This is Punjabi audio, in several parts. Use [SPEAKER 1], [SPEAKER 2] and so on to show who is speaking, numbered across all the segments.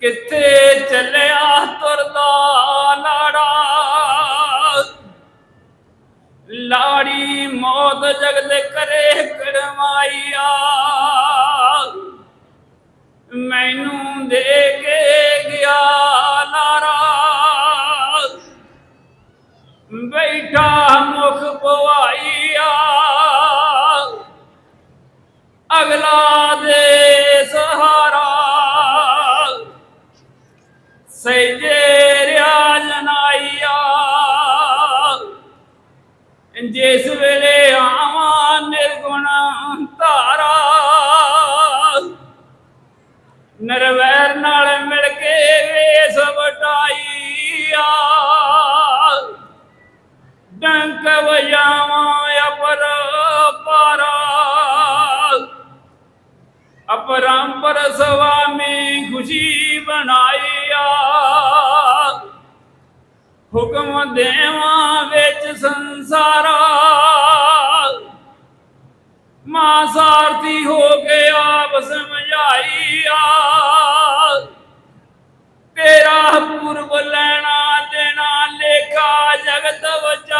[SPEAKER 1] ਕਿੱਥੇ ਚੱਲਿਆ ਤੁਰਦਾ ਲਾੜਾ? ਲਾੜੀ ਮੌਤ ਜਗ ਦੇ ਕਰੇ ਕੜਮਾਈਆ ਮੈਨੂੰ ਦੇ ਕੇ ਗਿਆ ਲਾਰਾ ਬੈਠਾ ਮੁਖ ਪਵਾਈਆ। ਅਗਲਾ ਦੇ ਜਿਸ ਵੇਲੇ ਆਵਾਂ ਨਿਰਗੁਣ ਧਾਰਾ। ਨਰਵੈਰ ਨਾਲ ਮਿਲ ਕੇ ਵੇਸ ਵਟਾਈਆ। ਡੰਕ ਵਜਾਵਾਂ ਅਪਰ ਪਾਰਾ। ਅਪਰੰਪਰ ਸੁਆਮੀ ਖੁਸ਼ੀ ਬਣਾਈਆ। ਹੁਕਮ ਦੇਵਾਂ ਵਿੱਚ ਸੰਸਾਰਾ ਸਾਰਾ ਮਾਂ ਸਾਰਥੀ ਹੋ ਕੇ ਆਪ ਸਮਝਾਈਆ। ਤੇਰਾ ਪੂਰਬ ਲੈਣਾ ਦੇਣਾ ਲੇਖਾ ਜਗਤ ਵਿਚਾਰਾ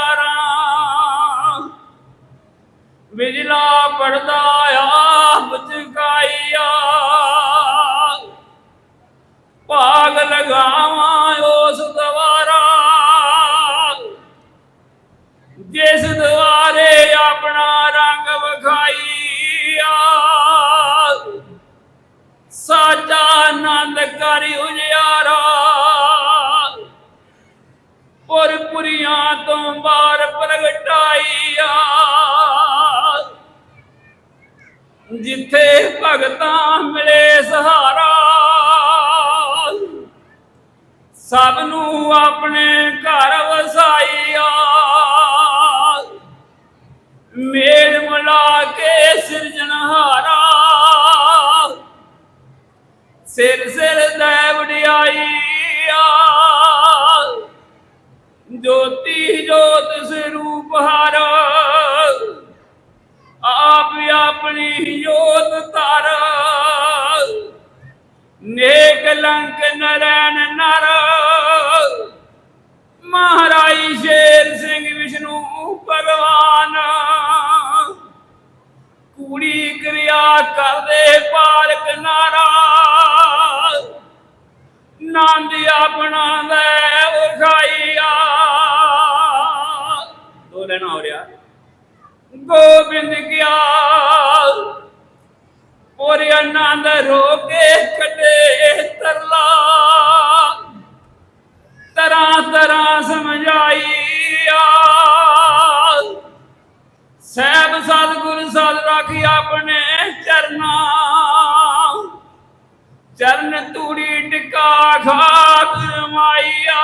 [SPEAKER 1] ਸਿਰ ਸਿਰ ਦੇ ਵਡਿਆਈਆ। ਜੋਤੀ ਜੋਤ ਸਰੂਪ ਹਰ। ਆਪ ਆਪਣੀ ਜੋਤ ਧਰ। ਨੇਕ ਲੰਕ ਨਰੈਣ ਨਰ। ਮਹਾਰਾਈ ਸ਼ੇਰ ਸਿੰਘ ਵਿਸ਼ਨੂੰ ਭਗਵਾਨ। ਕੂੜੀ ਕਿਰਿਆ ਕਰਦੇ ਪਾਰਕ ਨਾਰਾ। ਨੰਦ ਆਪਣਾ ਦੇ ਉਖਾਈਆ ਦੋ ਲੈਣਾ ਹੋ ਰਿਹਾ। ਗੋਬਿੰਦ ਗਿਆ। ਔਰ ਆਨੰਦ ਰੋਕੇ ਕਦੇ ਤਰਲਾ। ਤਰਾਂ ਤਰਾਂ ਸਮਝਾਈਆ। ਸਹਿਬ ਸਤਿਗੁਰ ਸਦ ਰਾਖੀ ਆਪਣੇ ਚਰਨਾ। ਚਰਨ ਤੂੜੀ ਟਿਕਾ ਖਾਤ ਮਾਈਆ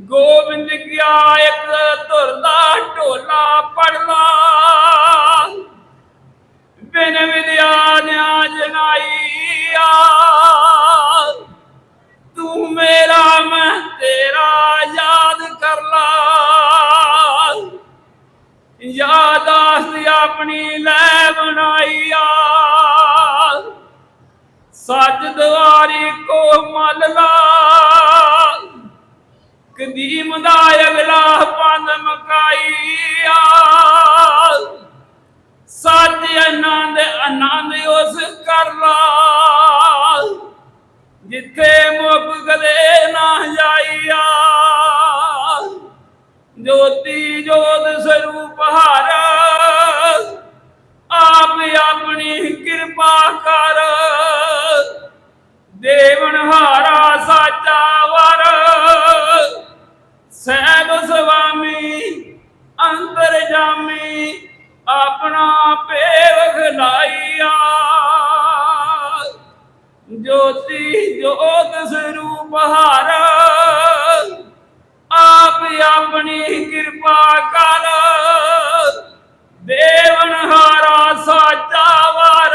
[SPEAKER 1] ਗੋਬਿੰਦ ਗਿਆ ਇੱਕ ਧੁਰ ਦਾ ਢੋਲਾ ਪੜਲਾ ਬਿਨ ਵਿਦਿਆ ਨਿਆ ਜਨਾਈਆ। ਤੂੰ ਮੇਰਾ ਮੈਂ ਤੇਰਾ ਯਾਦ ਕਰ ਲਾ। ਯਾਦਾਸ਼ਤ ਆਪਣੀ ਲੈ ਬਣਾਈਆ। ਸੱਜ ਦੁਆਰੀ ਕੋ ਮੱਲ ਲਾ। ਕਦੀਮ ਦਾ ਅਗਲਾ ਪੰਨ ਮਕਾਈਆ। ਸੱਚ ਆਨੰਦ ਆਨੰਦ ਉਸ ਕਰ ਲਾ। ਜਿੱਥੇ ਮੁਕ ਗਲੇ ਨਾ ਜਾਈਆ। ਜੋਤੀ ਜੋਤ ਸਰੂਪ ਹਾਰਾ। ਆਪ ਆਪਣੀ ਕਿਰਪਾ ਕਰ। ਦੇਵਨ ਹਾਰਾ ਸਾਚਾ ਵਰ। ਸਹਿਬ ਸੁਆਮੀ, ਅੰਤਰ ਜਾਮੀ, ਆਪਣਾ ਪੇਵ ਖਲਾਈਆ। ਜੋਤੀ ਜੋਤ ਸਰੂਪ ਹਰ। ਆਪ ਆਪਣੀ ਕਿਰਪਾ ਕਰ। ਦੇਵਨ ਹਾਰਾ ਸਾਚਾ ਵਰ।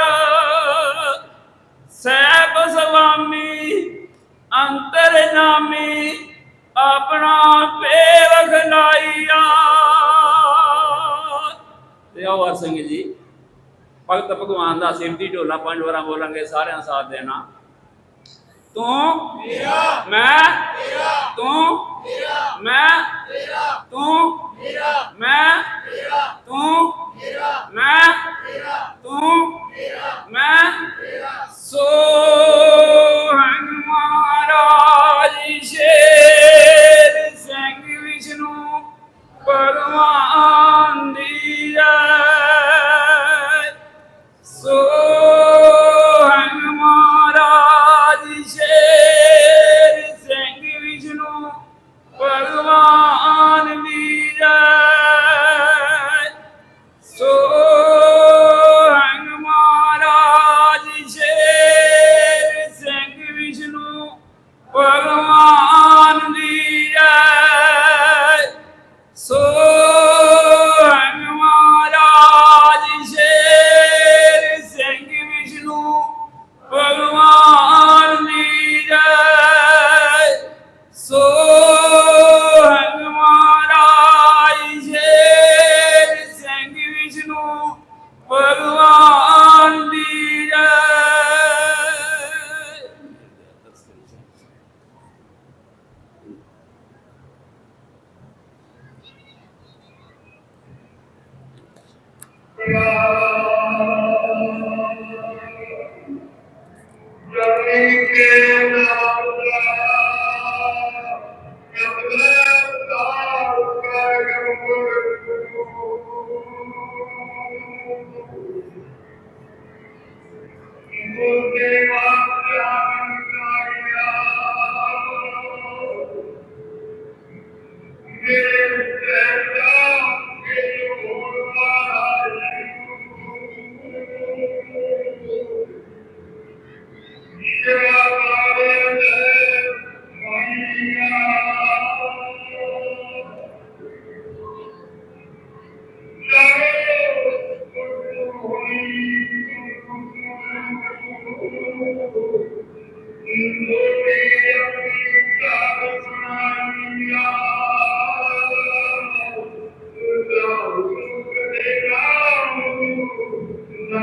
[SPEAKER 1] ਸਹਿਬ ਸੁਆਮੀ ਅੰਤਰ ਨਾਮੀ ਆਪਣਾ ਪੇਵ ਖਲਾਈਆ ਤੇ ਆਓ ਹਰ ਸਿੰਘ ਜੀ
[SPEAKER 2] ਭਗਤ ਭਗਵਾਨ ਦਾ ਸਿਮਤੀ ਢੋਲਾ ਪੰਜ ਵਾਰਾਂ ਬੋਲਾਂਗੇ ਸਾਰਿਆਂ ਸਾਥ ਦੇਣਾ। ਤੂੰ ਮੇਰਾ ਮੈਂ ਤੇਰਾ ਤੂੰ ਮੇਰਾ ਮੈਂ ਤੇਰਾ ਤੂੰ ਮੇਰਾ ਮੈਂ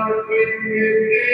[SPEAKER 2] Lord, with you.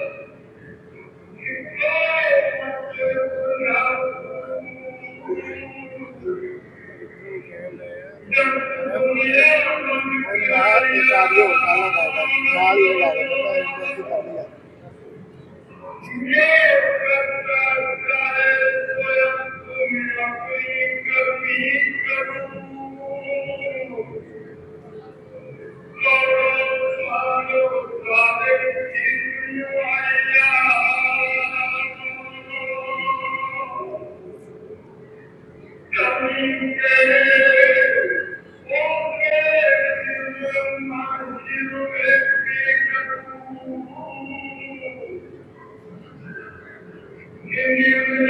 [SPEAKER 2] Amen.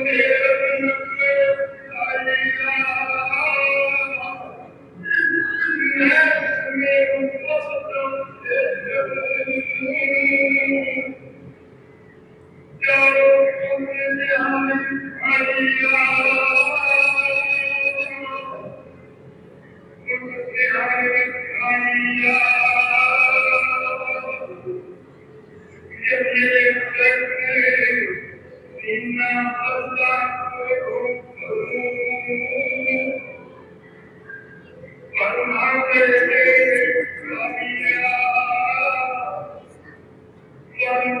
[SPEAKER 2] Thank you.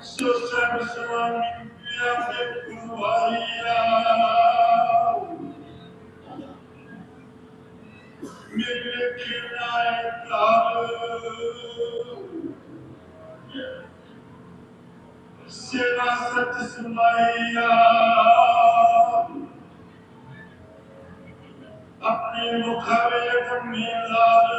[SPEAKER 2] ਸੋ ਸਭ ਮੇਰੇ ਕਿਨਾਏ ਕਾਲ ਸੇਵਾ ਸਤ ਸਮਾਈਆ ਆਪਣੇ ਮੁਖਾਵੇ ਕੰਮੀ ਲਾਲ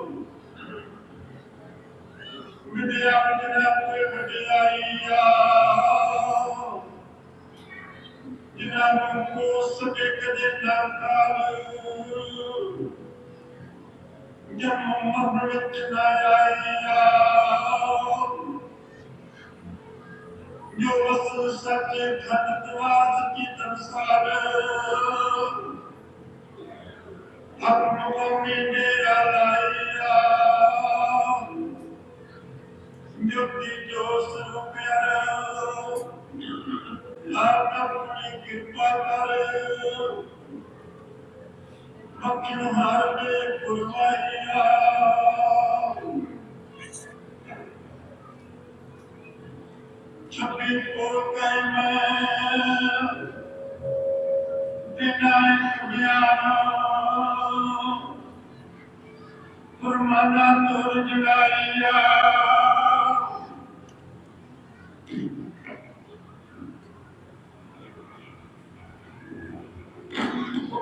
[SPEAKER 2] بديا بديا بديا إياه جنا من قوس بك جنا قالوا جم محمد جنا يا إياه جو وصل سکے خطواز کی تمثال ہم قومی میرا لائے ਨਿਉਤੀ ਜੋ ਸਰੂਪ ਪਿਆਰਾ ਆਪ ਆਪਣੀ ਕਿਰਪਾ ਕਰ। ਮੱਖਣ ਹਾਰ ਦੇ ਕੁਰਬਾਨੀਆ ਛੱਪੀ ਕੋਲ ਕੈ ਮੈਂ, ਬਿਨਾਂ ਗਿਆਨ। ਫਰਮਾਨਾ ਤੁਰ ਜਗਾਈਆ।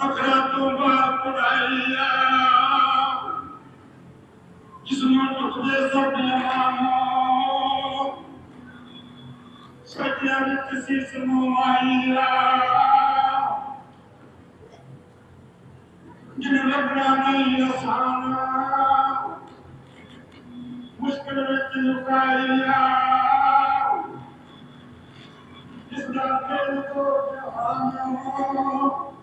[SPEAKER 2] ਸੰਭਾ ਪਿਤਾ ਕਾਇਕਾ ਜਿਸ ਦੀ ਕਮਿਆ ਤੋਂ ਕਲਾਮ ਅਖਰਾ ਤੋਂ ਬਾਹਰ ਪੜਾਈਆ ਜਿਸ ਨੂੰ ਟੁਕੜੇ ਸਭ ਨਾਮ ਸੱਚਿਆ ਵਿੱਚ ਸਿਸ ਨੂੰ ਆਈਆ ਜਿਨ ਰੱਬਣਾ ਨਹੀਂ ਆਸਾਨ ਮੁਸ਼ਕਿਲ ਵਿੱਚ ਲੁਕਾਈਆ ਜਿਸ ਦਾ ਦਿਲ ਤੋਂ ਜਹਾਨ ਨਿਰਗੁਣ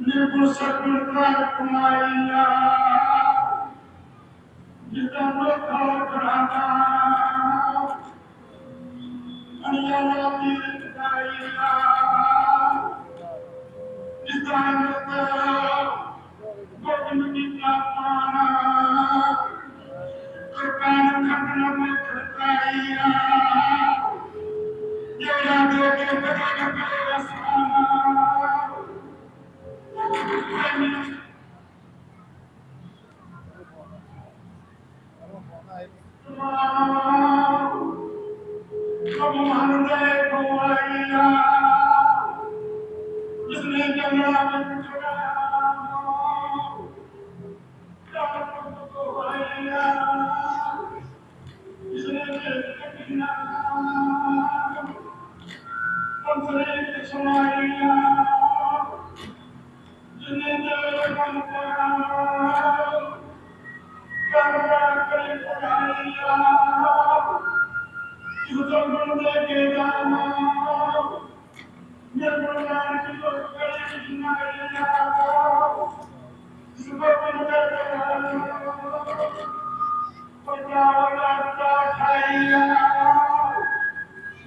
[SPEAKER 3] لبسة الحكمية لتملك الكرامات أن يلقي الكريمة لتعرف قدم الكرامات كركان كرم الكريمة Yeah.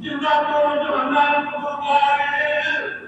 [SPEAKER 3] Yıllar
[SPEAKER 1] boyunca ben bu bari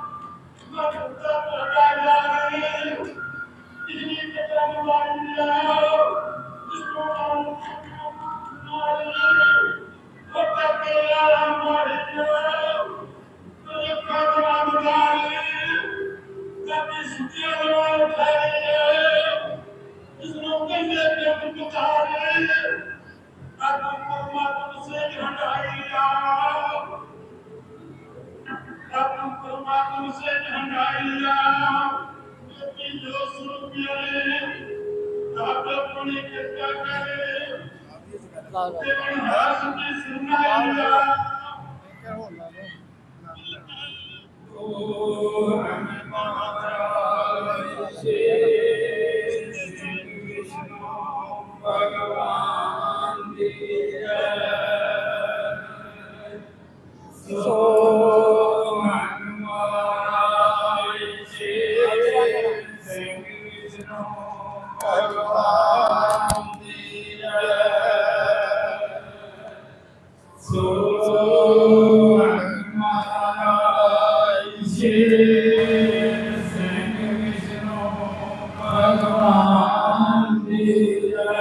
[SPEAKER 1] I'm not going to say it. لا تنفر معكم شيئا إلا يقين يوسف يلي تعبدوني كتاكري تبعي هاشمي سنة إلا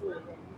[SPEAKER 1] 对。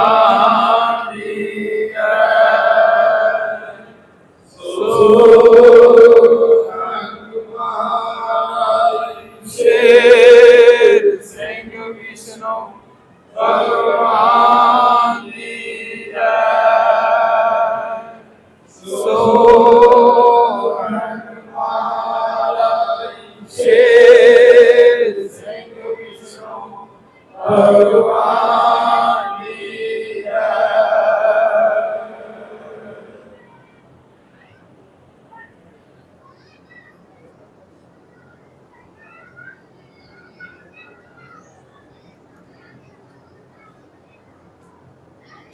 [SPEAKER 1] Amém.